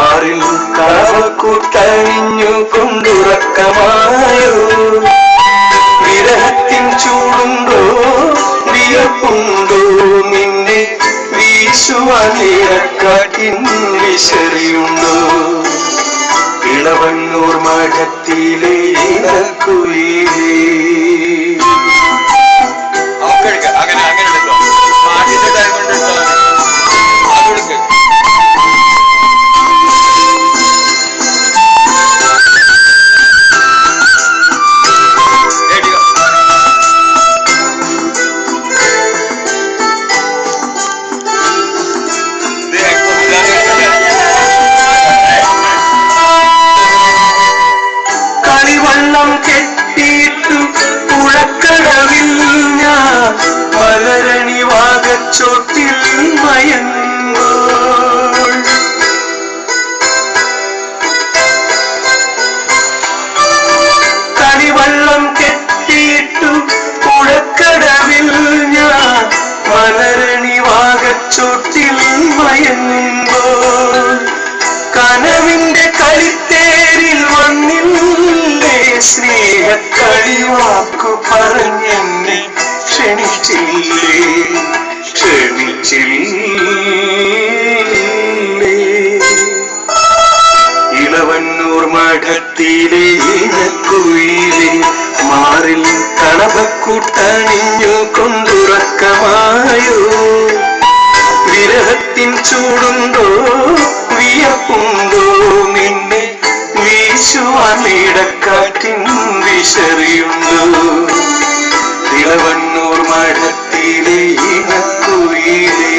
മാറിൽ കളവക്കൂട്ടണിഞ്ഞു കൊണ്ടുറക്കമായോ വിരഹത്തിൻ ചൂടുണ്ടോ? വിയപ്പുണ്ടോ? നിന്നെ വീശുവാനേറക്കാട്ടിൻ വിശറിയുണ്ടോ? ഇളവണ്ണൂർ മഠത്തിലെ ഇണക്കുയിലേ കെട്ടിയിട്ടു പുഴക്കടവിൽ ഞാൻ മലരണി വാകച്ചോട്ടിൽ മയങ്ങുമ്പോൾ കളിവള്ളം പറഞ്ഞെന്നെ ക്ഷണിച്ചില്ലേ ക്ഷണിച്ചില്ലേ. ഇളവണ്ണൂർ മഠത്തിലെ ഇനക്കുയിലെ മാറിൽ കണവക്കൂട്ടണിഞ്ഞു കൊണ്ടുറക്കമായോ? വിരഹത്തിൻ ചൂടുണ്ടോ വിയപ്പുണ്ടോ ഇളവണ്ണൂർ മഠത്തിലെ ഇനക്കുയിലേ